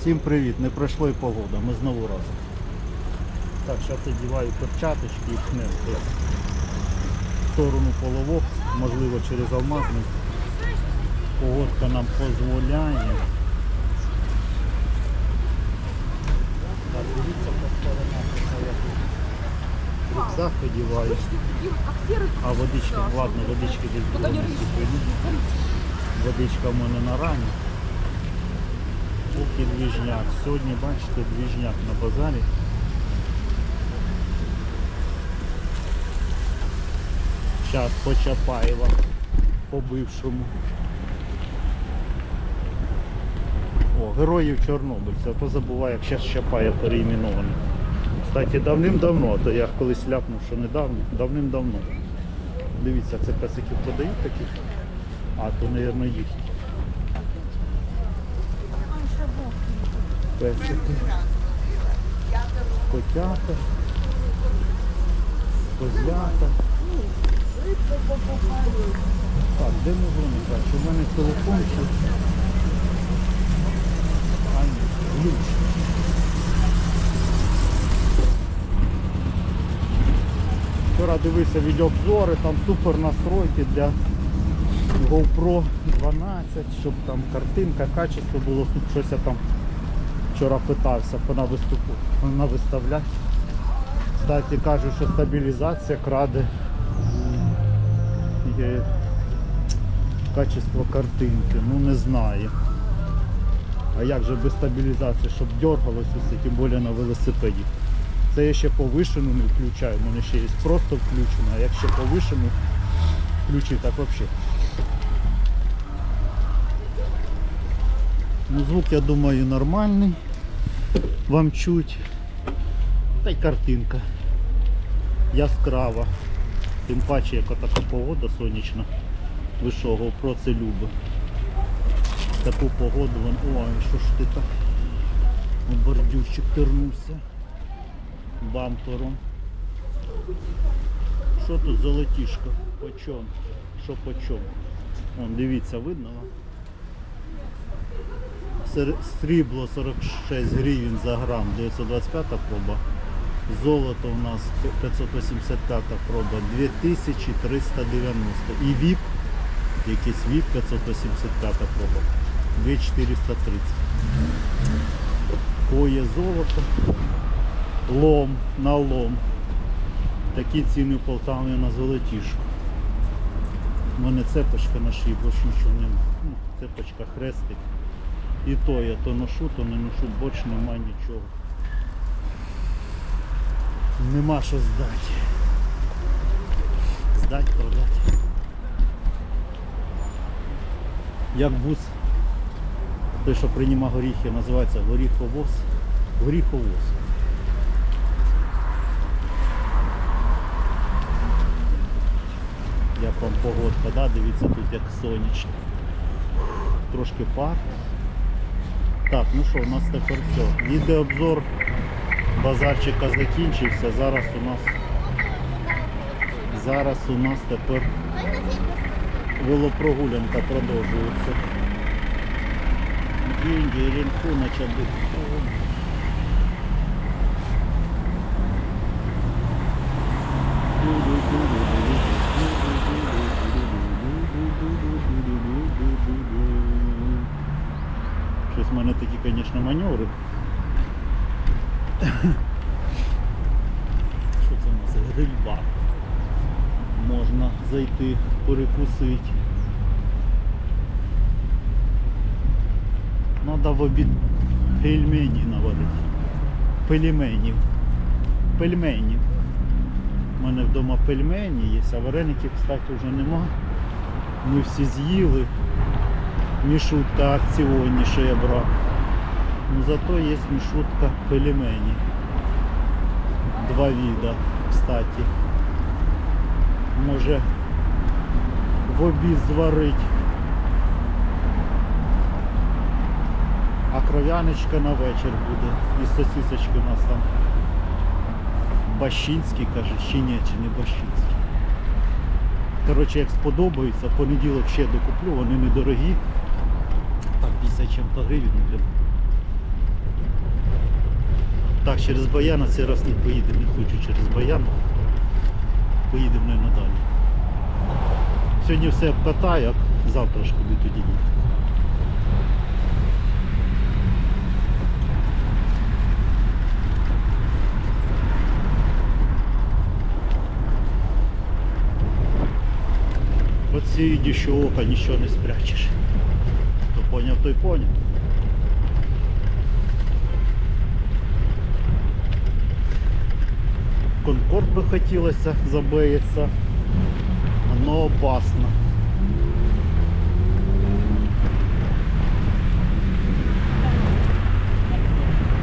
Всім привіт, не пройшло і погода, ми знову разом. Так, зараз одіваю перчаточки і пнем в сторону половок, можливо через алмазний. Погодка нам дозволяє. Так, дивіться по сторонам, рюкзак одіваю, а водички, ладно, водички десь. Водичка в мене на рані. Поки двіжняк. Сьогодні, бачите, двіжняк на базарі. Зараз по Чапаєва, по бившому. О, героїв Чорнобильця, то забуваю, як зараз Чапаєв переіменований. Кстати, давним-давно, то я колись ляпнув, що недавно, давним-давно. Дивіться, це песиків подають таких, а то, мабуть, їхні. Песики. Котята. Козлята. Так, де ми вони бачу? У мене телефон ще. А ні, ключ. Вчора дивився відеообзори, там супер настройки для GoPro 12, щоб там картинка, качество було, тут щось там вчора питався вона виступу, вона виставляти. Кстати, кажуть, що стабілізація краде е, качество картинки. Ну не знаю. А як же без стабілізації, щоб дергалося все, тим більше на велосипеді. Це я ще повишену не включаю, у мене ще є просто включено, а якщо повишену включити, так взагалі. Ну, звук, я думаю, нормальний. Вам чуть. Та й картинка. Яскрава. Тим паче, як така погода сонячна. Ви що, GoPro це любить. Таку погоду вон. Ой, що ж ти так? О, Бордюрчик тернувся. Бампером. Що тут золотішко? Почом? Що почом? Вон, дивіться, видно вам? Срібло 46 гривень за грам, 925 проба. Золото у нас 585 проба, 2390. І ВІП, якийсь ВІП 585 проба, 2430. Коє золото, лом на лом. Такі ціни в Полтаві на золотішку. У мене цепочка на шиї, більше нічого немає. Ну, цепочка хрестик. І то я то ношу, то не ношу, більше нема нічого. Нема що здати. Здати, продати. Як бус, той, що приймає горіхи, називається горіховоз. Горіховоз. Як вам погодка, да? дивіться тут як сонячно. Трошки пар. Так, ну що, у нас тепер все. Відеообзор базарчика закінчився. Зараз у нас зараз у нас тепер велопрогулянка продовжується. Деньги, ринку на чабу. Щось в мене такі, звісно, маневри. Що це у нас? Грильба. Можна зайти, перекусити. Надо в обід пельмені наварити. Пельменів. Пельменів. У мене вдома пельмені є, а вареників, кстати, вже нема. Ми всі з'їли. Мішутка акціонні, що я брав. Ну зато є мішутка пельмені. Два вида, кстати. Може в обід зварить. А кров'яночка на вечір буде. І сосисочки у нас там. Бащинський, каже, чи ні, чи не Бащинський. Коротше, як сподобається, понеділок ще докуплю, вони недорогі. Так, 50 чим-то гривень. Так, через Баяна цей раз не поїдемо, не хочу через Баян. Поїдемо не надалі. Сьогодні все обкатаю, а завтра ж куди тоді їхати. Цієї що ока нічого не спрячеш. Хто поняв, той поняв. Конкорд би хотілося забиється. Воно опасно.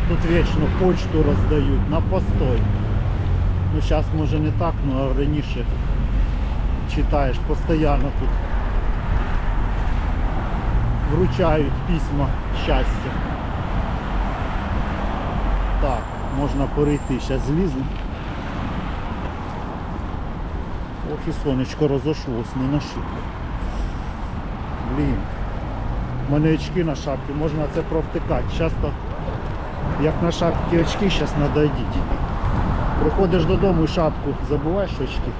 Тут вічно почту роздають на постой. Ну зараз може не так, ну а раніше читаєш постійно тут вручають письма щастя. Так, можна перейти, зараз злізу. Ох і сонечко розошлось, не на шибку. Блін. У мене очки на шапці, можна це провтикати. Часто як на шапці очки, зараз треба йдіть. Приходиш додому і шапку забуваєш очки.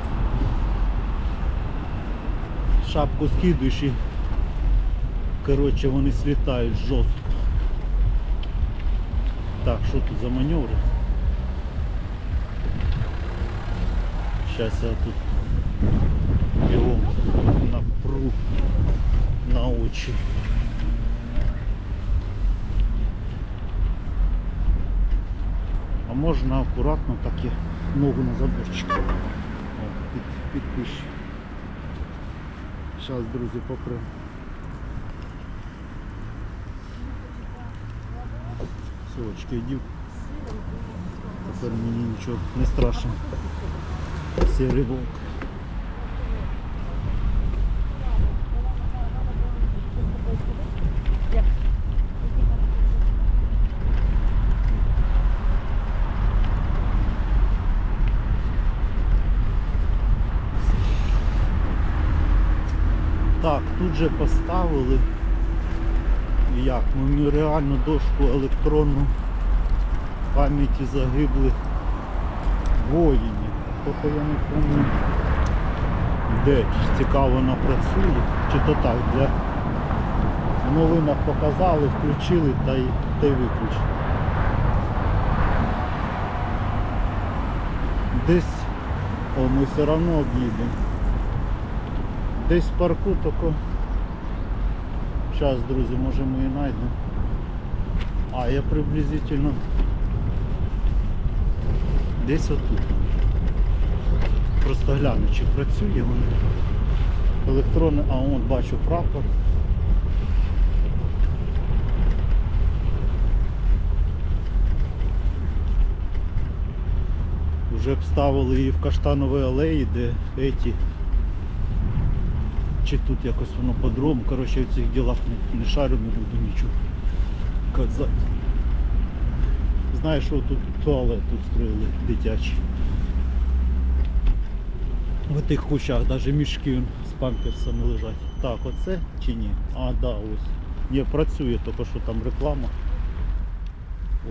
Шапку скидуєш і коротше вони слітають жорстко. Так, що тут за маневри? Зараз я тут бігом напру на очі. А можна акуратно так і ногу на заборчик. Під, підпищу. Зараз, друзі, попрям. Сочки йдів. Тепер нічого не страшно. Сірий вовк. Так, тут же поставили як меморіальну дошку електронну пам'яті загиблих воїнів. Тобто я не пам'ятаю, де чи цікаво вона працює, чи то так для в новинах показали, включили та й, та й виключили. Десь, о, ми все одно об'їдемо. Десь в парку тако. Зараз, друзі, може ми і знайдемо. А, я приблизительно десь отут. Просто гляну, чи працює воно. Електронне, а от бачу прапор. Вже б ставили її в каштановій алеї, де еті чи тут якось воно по-другому. Коротше, в цих ділах не, не шарю, не буду нічого казати. Знаєш, що тут туалет устроїли дитячий. В тих кущах навіть мішки з памперсами лежать. Так, оце чи ні? А, да, ось. Ні, працює, тільки що там реклама.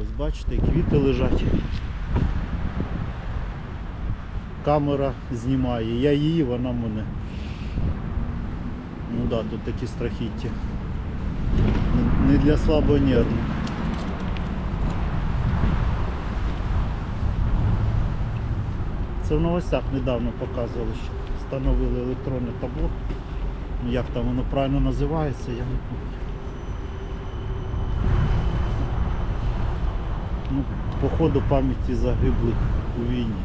Ось бачите, квіти лежать. Камера знімає. Я її, вона мене. Ну да, тут такі страхіття. Не- для слабонервних. Це в новостях недавно показували, що встановили електронне табло. Ну, Як там воно правильно називається, я не пам'ятаю. Ну, походу пам'яті загиблих у війні.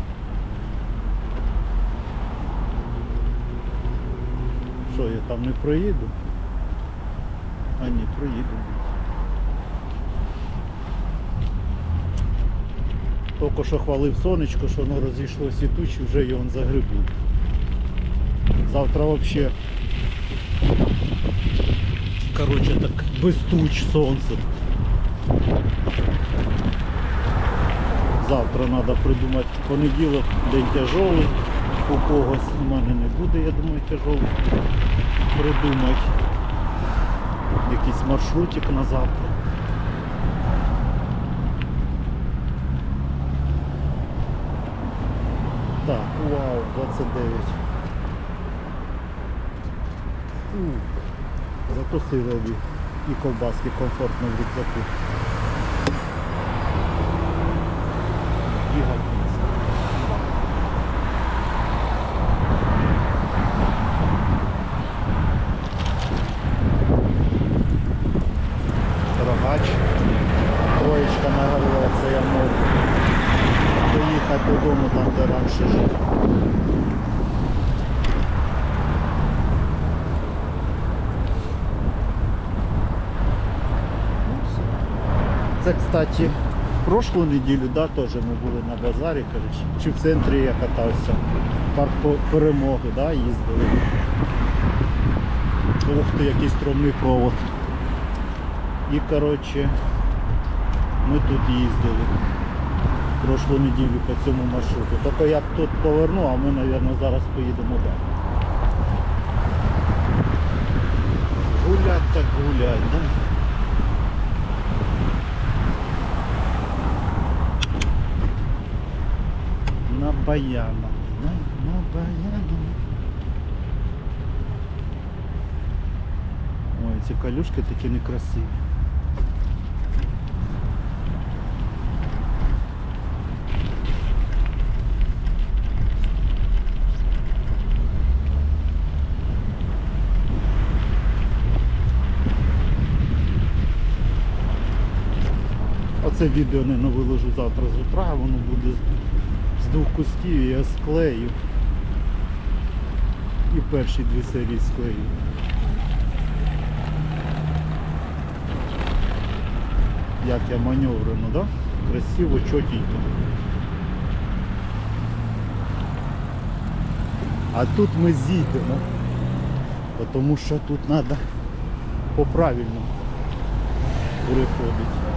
Я там не проїду? А ні, проїду. Тільки що хвалив сонечко, що воно розійшлося і тучі, вже його загребли. Завтра взагалі короче так без туч сонце. Завтра треба придумати понеділок, день тяжовий у когось. У мене не буде, я думаю, тяжовий придумай якийсь маршрутик на завтра. Так, вау, 29. Зато сирові і ковбаски комфортно в рюкзаку. Бігав. Кстати, прошлу неділю, да, теж ми були на базарі, коротше, чи в центрі я катався. Парк перемоги, да, їздили. Ух ти, який струмний провод. І коротше, ми тут їздили прошлу неділю по цьому маршруту. Тільки я тут поверну, а ми, мабуть, зараз поїдемо далі. Гулять так гулять, да? На да? на баянах. Ой, ці калюшки такі некрасиві. Оце відео не виложу завтра з утра, воно буде двох кусків я склею. І перші дві серії склею. Як я маневрено, да? Красиво, чотенько. А тут ми зійдемо, тому що тут треба по-правильному переходити.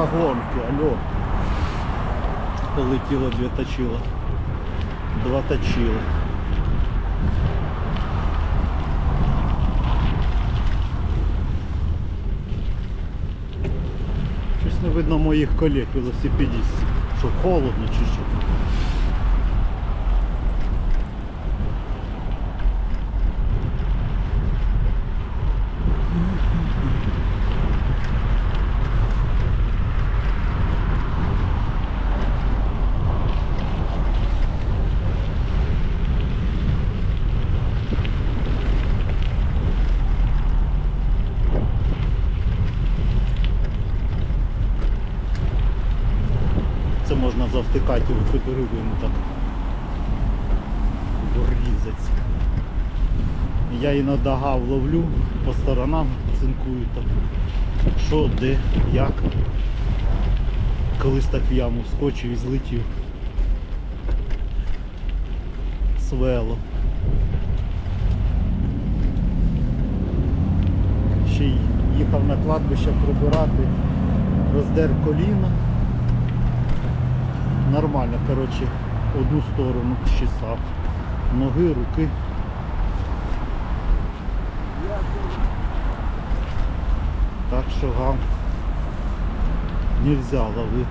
Що гонки, алло? Полетіло дві точила. Два точила. Щось видно моїх колег велосипедистів. Що холодно чи що? Це можна федериву йому так врізаться. Я іноді ловлю по сторонам, цинкую так. Що, де, як. Колись так в яму вскочив і злетів. Свело. Ще й їхав на кладбище прибирати, роздер коліна. Нормально, коротше, одну сторону чесав. Ноги, руки. Так що гам нельзя ловити.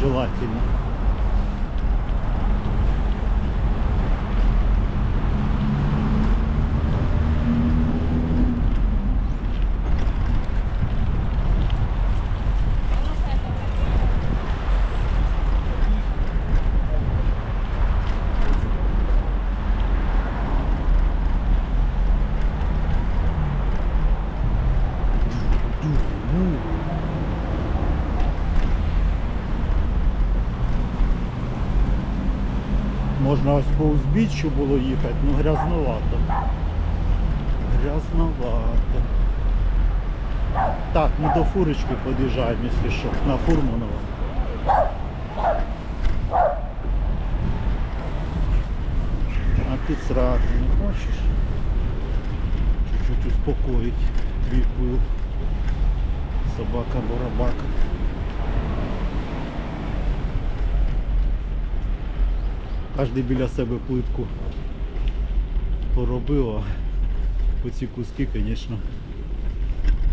Желательно. Можна ось по узбіччю було їхати, ну грязновато. Грязновато. Так, ми до фурочки під'їжджаємо, якщо що, на Фурманова. А ти срати не хочеш? Чуть-чуть успокоїть твій пил. Собака-барабака. Кожен біля себе плитку поробив, а Оці куски, звісно,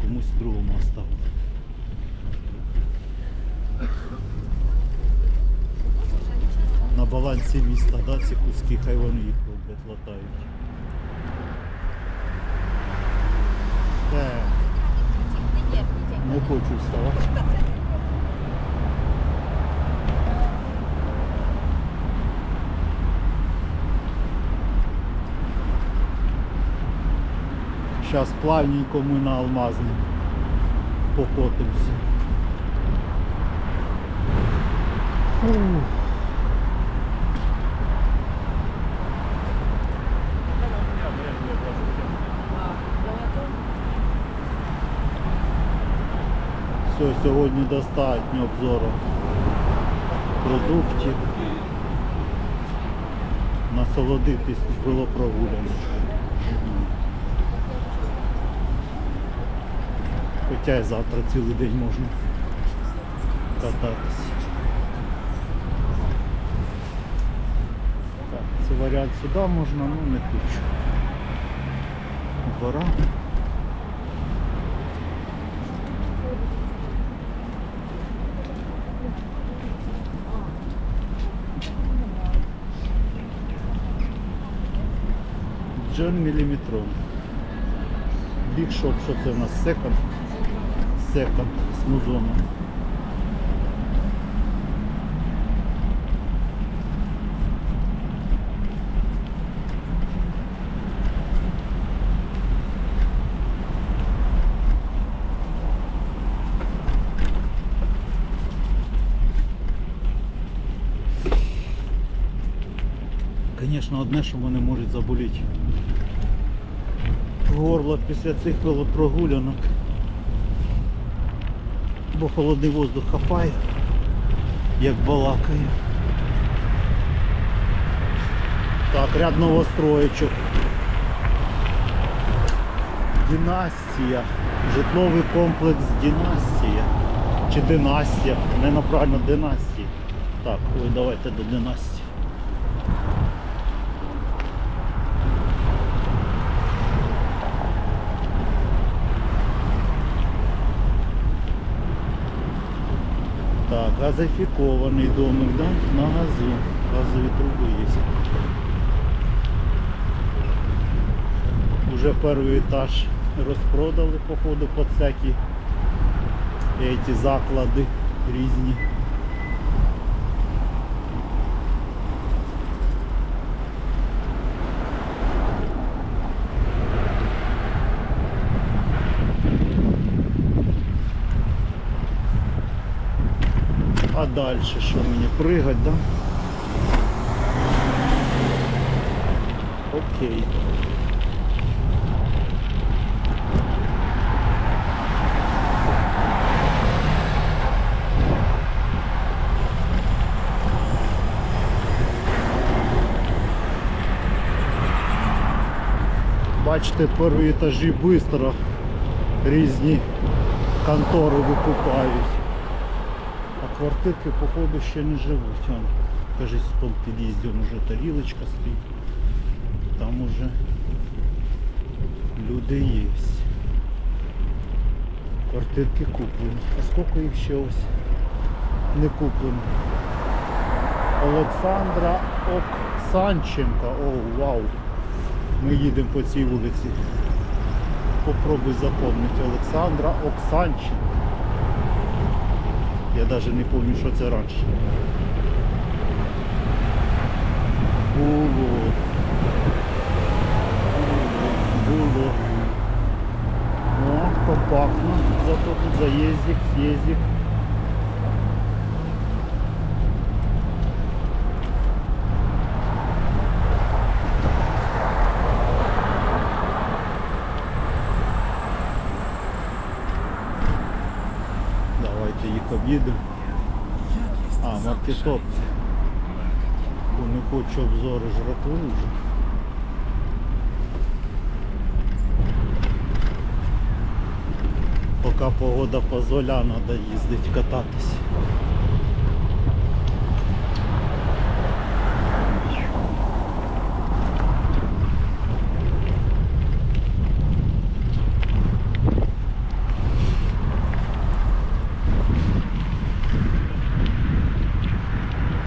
комусь другому оставили. На балансі міста, да, ці куски, хай вони їх роблять, латають. Е, не хочу вставати. Зараз плавненько ми на алмазний покотимося. Все, сьогодні достатньо обзору продуктів. Насолодитись було прогуляно. Хоча і завтра цілий день можна кататися. Так, це варіант сюди можна, ну не хочу. Двора. Джон міліметрон. Бік шоп, що це у нас? Секонд. Секонд з музоном. Звісно, одне, що вони можуть заболіти. Горло після цих велопрогулянок. Бо холодний воздух хапає, як балакає. Так, ряд новостроєчок. Династія. Житловий комплекс Династія. Чи династія. Не направильно династія. Так, ой, давайте до династії. Так, газифікований домик, да? На газу. Газові труби є. Уже перший етаж розпродали, походу, по всякі ці заклади різні. Дальше що мені пригать, да? Окей. Бачите, перші етажі швидко різні контори викупають. Квартирки, походу, ще не живуть. Вон, кажись, в під'їзді вон уже тарілочка стоїть. Там уже люди є. Квартирки куплені. А скільки їх ще ось не куплено? Олександра Оксанченка. О, вау. Ми їдемо по цій вулиці. Попробуй запомнити. Олександра Оксанченка. Я навіть не пам'ятаю, що це раніше. Було. Було. О, компактно. Зато тут заїздик, съездик. Давайте їх об'їду. А, маркетоп. Бо не хочу обзори жратви вже. Поки погода дозволяє, треба їздити кататись.